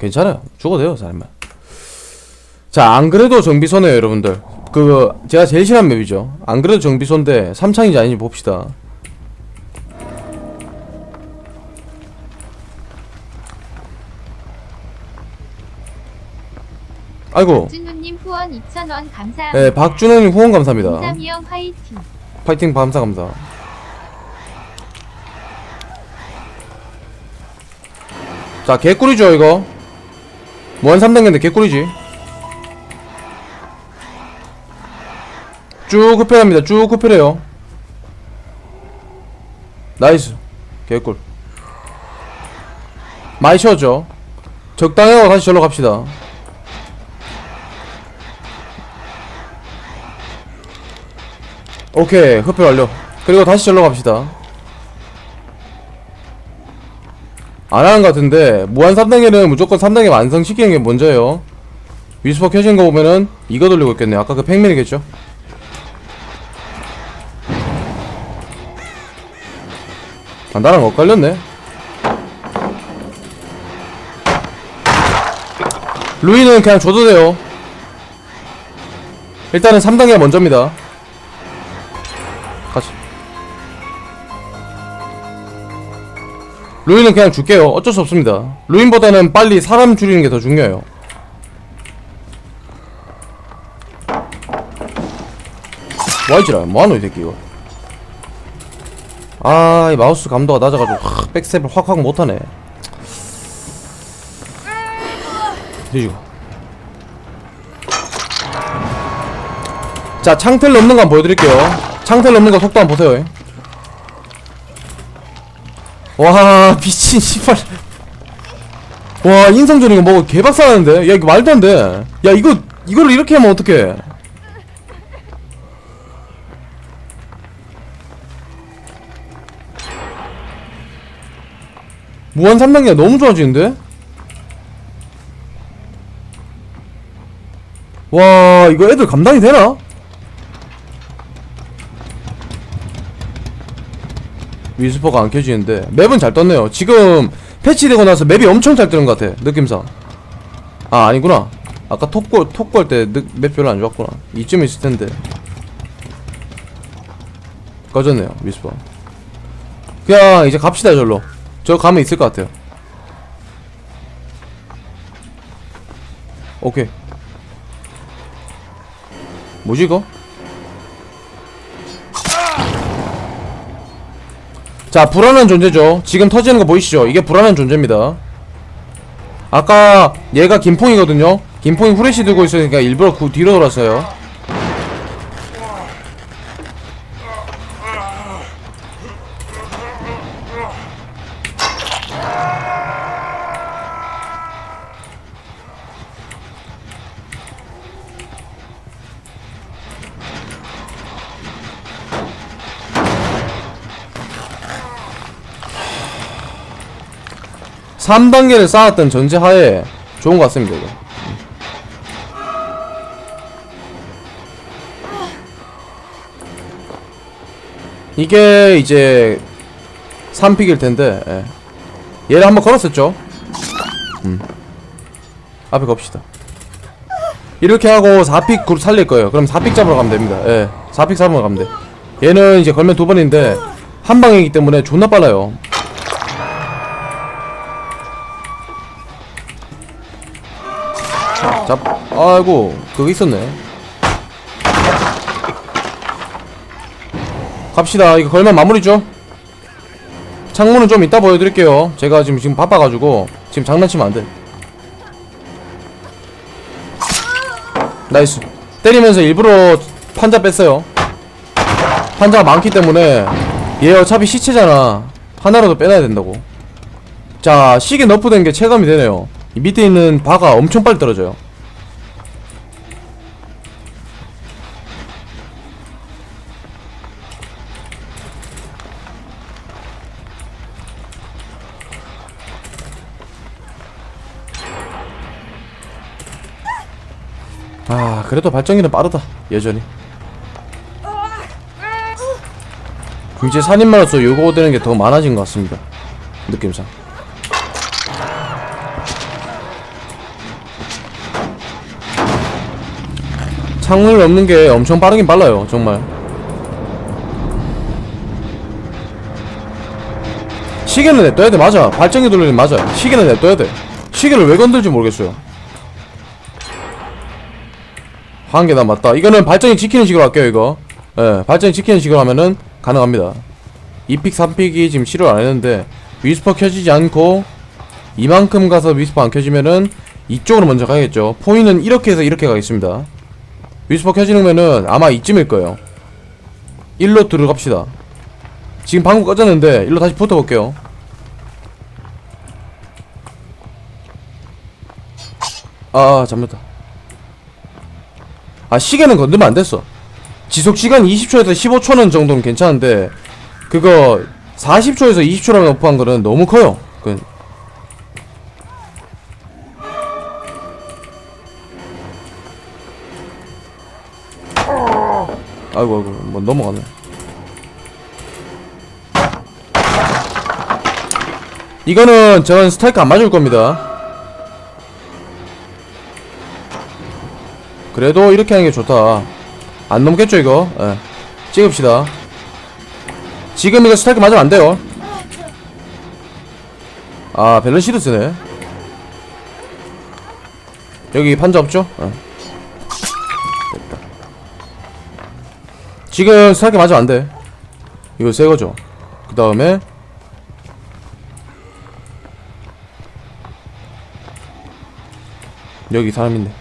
괜찮아요. 죽어도 돼요, 사람만. 자, 안 그래도 정비소네요, 여러분들. 그, 제가 제일 싫어하는 맵이죠. 안 그래도 정비소인데, 삼창인지 아닌지 봅시다. 아이고, 준우님 후원 2,000원 감사합니다. 예, 박준호님 후원 감사합니다. 인삼이 형 화이팅. 파이팅 감사 감사. 자 개꿀이죠 이거. 무한 3단계인데 개꿀이지. 쭉 흡혈합니다. 쭉 흡혈해요. 나이스. 개꿀. 많이 쉬었죠. 하고 다시 절로 갑시다. 오케이 흡혈 완료 그리고 다시 절로 갑시다 안 하는 것 같은데 무한 3단계는 무조건 3단계 완성시키는 게 먼저예요. 위스퍼 켜진 거 보면은 이거 돌리고 있겠네 아까 그 팩맨이겠죠? 아 나랑 엇갈렸네. 루이는 그냥 줘도 돼요. 일단은 3단계가 먼저입니다 루인은 그냥 줄게요. 어쩔 수 없습니다. 루인보다는 빨리 사람 줄이는 게 더 중요해요. 와이지라 뭐하노 이 새끼 이거? 아이 마우스 감도가 낮아가지고 확 백스텝을 확확 못하네. 뒤지고. 자 창틀 넘는 거 한번 보여드릴게요. 창틀 넘는 거 속도 한번 보세요 와 미친 씨발. 와 인성전 이거 뭐 개박사하는데? 야 이거 말도 안돼. 야 이거 이거를 이렇게 하면 어떡해? 무한 3단계가 너무 좋아지는데? 와 이거 애들 감당이 되나? 위스퍼가 안 켜지는데 맵은 잘 떴네요. 지금 패치되고 나서 맵이 엄청 잘 뜨는 것 같아 느낌상. 아 아니구나. 아까 톡볼 톡볼 때맵 별로 안 좋았구나. 이쯤 있을 텐데. 꺼졌네요 위스퍼. 그냥 이제 갑시다 절로. 저 가면 있을 것 같아요. 오케이. 뭐지 이거? 자 불안한 존재죠. 지금 터지는 거 보이시죠? 이게 불안한 존재입니다. 아까 얘가 김퐁이거든요. 김퐁이 후레쉬 들고 있으니까 일부러 그 뒤로 돌았어요 삼단계를 쌓았던 전제하에 좋은 것 같습니다 이거. 이게 이제 3픽일 텐데 예. 얘를 한번 걸었었죠? 음. 앞에 겁시다. 이렇게 하고 4픽 그룹 살릴 거예요. 그럼 4픽 잡으러 가면 됩니다. 예. 4픽 잡으러 가면 돼. 얘는 이제 걸면 두 번인데 한 방이기 때문에 존나 빨라요 잡 아이고 그거 있었네. 갑시다. 이거 걸면 마무리죠. 창문은 좀 이따 보여드릴게요. 제가 지금 지금 바빠가지고 지금 장난치면 안 돼. 나이스. 때리면서 일부러 판자 뺐어요. 판자가 많기 때문에 얘 어차피 시체잖아. 하나라도 빼놔야 된다고. 자 시계 너프된 게 체감이 되네요 이 밑에 있는 바가 엄청 빨리 떨어져요. 아 그래도 발전기는 빠르다 여전히. 이제 산인마로서 요구되는 게 더 많아진 것 같습니다 느낌상 창문을 넘는 게 엄청 빠르긴 빨라요 정말. 시계는 냅둬야 돼 맞아. 발전기 돌리면 맞아 시계는 냅둬야 돼. 시계를 왜 건들지 모르겠어요. 한개 남았다. 이거는 발전기 지키는 식으로 할게요 이거. 예 발전기 지키는 식으로 하면은 가능합니다. 2픽 3픽이 지금 실을 안 했는데 위스퍼 켜지지 않고 이만큼 가서 위스퍼 안 켜지면은 이쪽으로 먼저 가야겠죠. 포인은 이렇게 해서 이렇게 가겠습니다 위스퍼 켜지면은 아마 이쯤일 거예요. 일로 들어갑시다. 지금 방금 꺼졌는데 일로 다시 붙어볼게요. 아 잠깐만 아 시계는 건들면 안 됐어. 지속시간 20초에서 15초는 정도는 괜찮은데 그거 40초에서 20초라고 오프한 거는 너무 커요. 그 아이고 아이고 뭐 넘어가네. 이거는 전 스타이크 안 맞을 겁니다. 그래도 이렇게 하는 게 좋다. 안 넘겠죠 이거? 예. 찍읍시다. 지금 이거 스타이크 맞으면 안 돼요. 아 밸런시드 쓰네. 여기 판자 없죠? 예. 지금 스타이크 맞으면 안돼. 이거 새거죠? 그 다음에 여기 사람 있네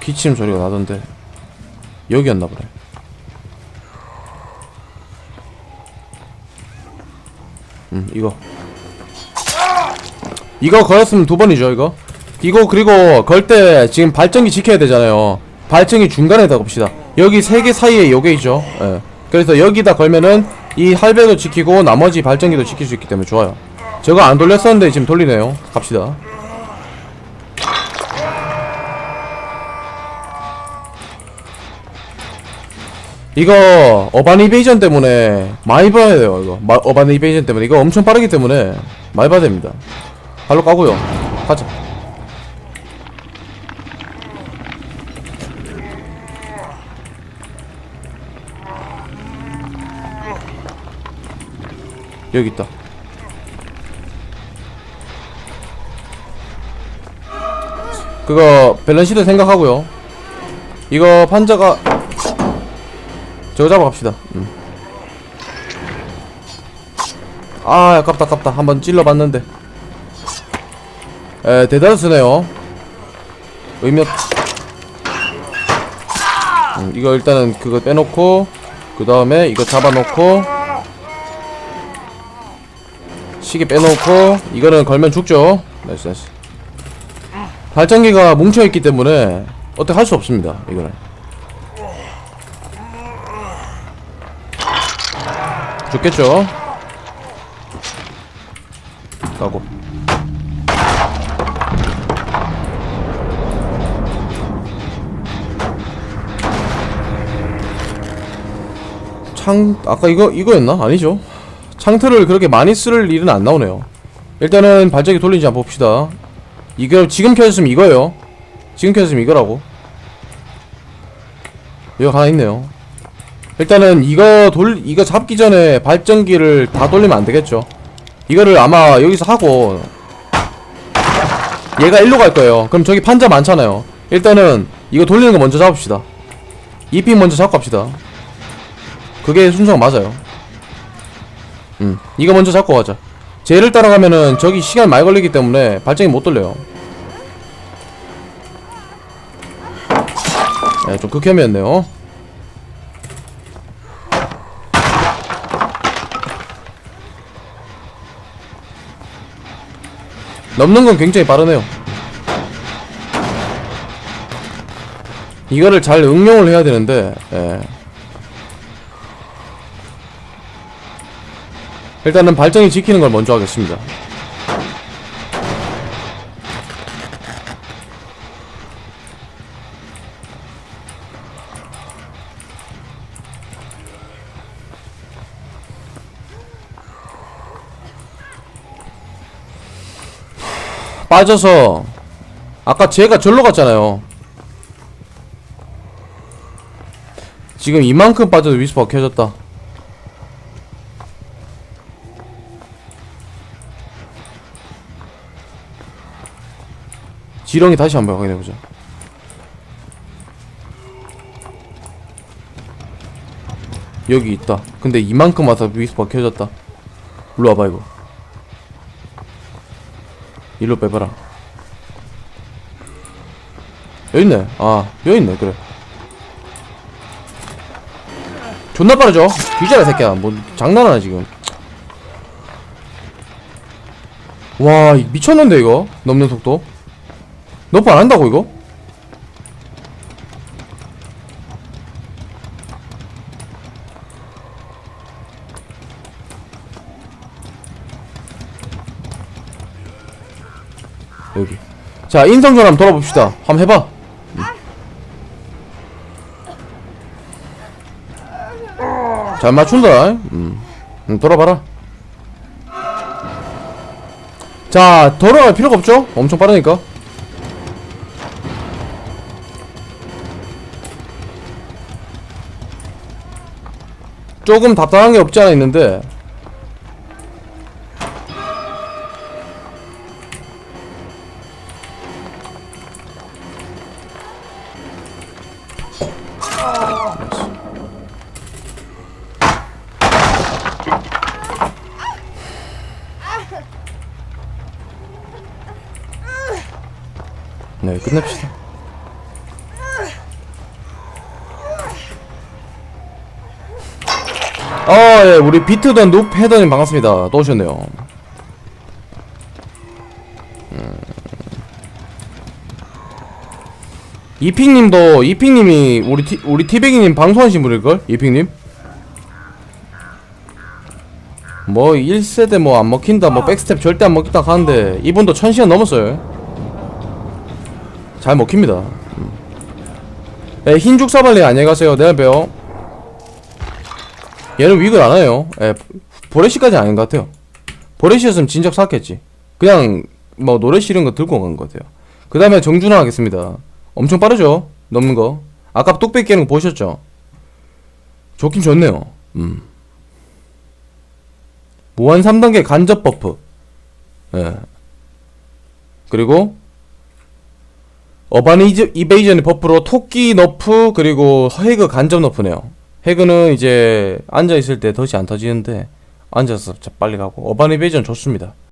기침 소리가 나던데. 여기였나 보네 이거. 이거 걸었으면 두 번이죠 이거. 이거 그리고 걸 때 지금 발전기 지켜야 되잖아요. 발전기 중간에다 겁시다. 여기 세 개 사이에 요게 있죠. 예. 그래서 여기다 걸면은 이 할배도 지키고 나머지 발전기도 지킬 수 있기 때문에 좋아요. 저거 안 돌렸었는데 지금 돌리네요. 갑시다 이거 어반 이베이전 때문에 많이 봐야 돼요 이거. 마, 어반 이베이전 때문에. 이거 엄청 빠르기 때문에 많이 봐야 됩니다. 발로 까고요. 가자. 여기 있다. 그거 밸런시드 생각하고요. 이거 판자가 저거 잡아 갑시다. 음. 아 아깝다 아깝다. 한번 찔러봤는데. 에 대단히 쓰네요. 의미 없 음, 이거 일단은 그거 빼놓고 그 다음에 이거 잡아놓고 시계 빼놓고 이거는 걸면 죽죠. 나이스 나이스. 발전기가 뭉쳐있기 때문에 어떻게 할 수 없습니다 이거는 죽겠죠? 가고. 창 아까 이거 이거였나? 아니죠? 창틀을 그렇게 많이 쓸 일은 안 나오네요. 일단은 발전기 돌리지 한번 봅시다. 이거 지금 켜졌으면 이거예요. 지금 켜졌으면 이거라고. 이거 하나 있네요 일단은 이거 돌 이거 잡기 전에 발전기를 다 돌리면 안 되겠죠. 이거를 아마 여기서 하고 얘가 일로 갈 거예요. 그럼 저기 판자 많잖아요. 일단은 이거 돌리는 거 먼저 잡읍시다. 이핑 먼저 잡고 갑시다. 그게 순서가 맞아요. 음, 이거 먼저 잡고 가자. 쟤를 따라가면은 저기 시간 많이 걸리기 때문에 발전기 못 돌려요. 네, 좀 극혐이었네요. 넘는 건 굉장히 빠르네요. 이거를 잘 응용을 해야 되는데, 예. 일단은 발전기 지키는 걸 먼저 하겠습니다. 빠져서 아까 제가 절로 갔잖아요. 지금 이만큼 빠져도 위스퍼가 켜졌다. 지렁이 다시 한번 확인해보자 여기 있다. 근데 이만큼 와서 위스퍼가 켜졌다. 일로 와봐 이거 일로 빼봐라. 여기 있네. 아 여기 있네. 그래. 존나 빠르죠? 뒤져라 새끼야. 뭐 장난하나 지금. 와 이- 미쳤는데 이거? 넘는 속도? 너프 안 한다고 이거? 여기. 자 인성전 한번 돌아봅시다. 한번 해봐. 음. 잘 맞춘다. 음. 음, 돌아봐라. 자 돌아갈 필요가 없죠? 엄청 빠르니까. 조금 답답한 게 없지 않아 있는데 네 끝냅시다 아, 예, 우리 비트던 눕 헤더님 반갑습니다. 또 오셨네요. 음. 이핑님도 이핑님이 우리 티, 우리 티백이님 방송하신 분일걸? 이핑님? 뭐 1세대 뭐 안 먹힌다 뭐 백스텝 절대 안 먹힌다 하는데 이분도 1000시간 넘었어요 잘 먹힙니다 음. 예, 흰죽 사발리 안녕히 가세요 내일 봬요 얘는 윅을 안 해요. 예, 보레시까지 아닌 것 같아요. 보레시였으면 진작 샀겠지. 그냥 뭐 노래 싫은 거 들고 간 것 같아요. 그 다음에 정준하 하겠습니다. 엄청 빠르죠? 넘는 거. 아까 뚝배기 깨는 거 보셨죠? 좋긴 좋네요. 음. 무한 3단계 간접 버프. 예. 그리고 어반 이즈, 이베이전의 버프로 토끼 너프 그리고 헤그 간접 너프네요. 해그는 이제 앉아 있을 때 덫이 안 터지는데 앉아서 자- 빨리 가고 어반 이베이전 좋습니다.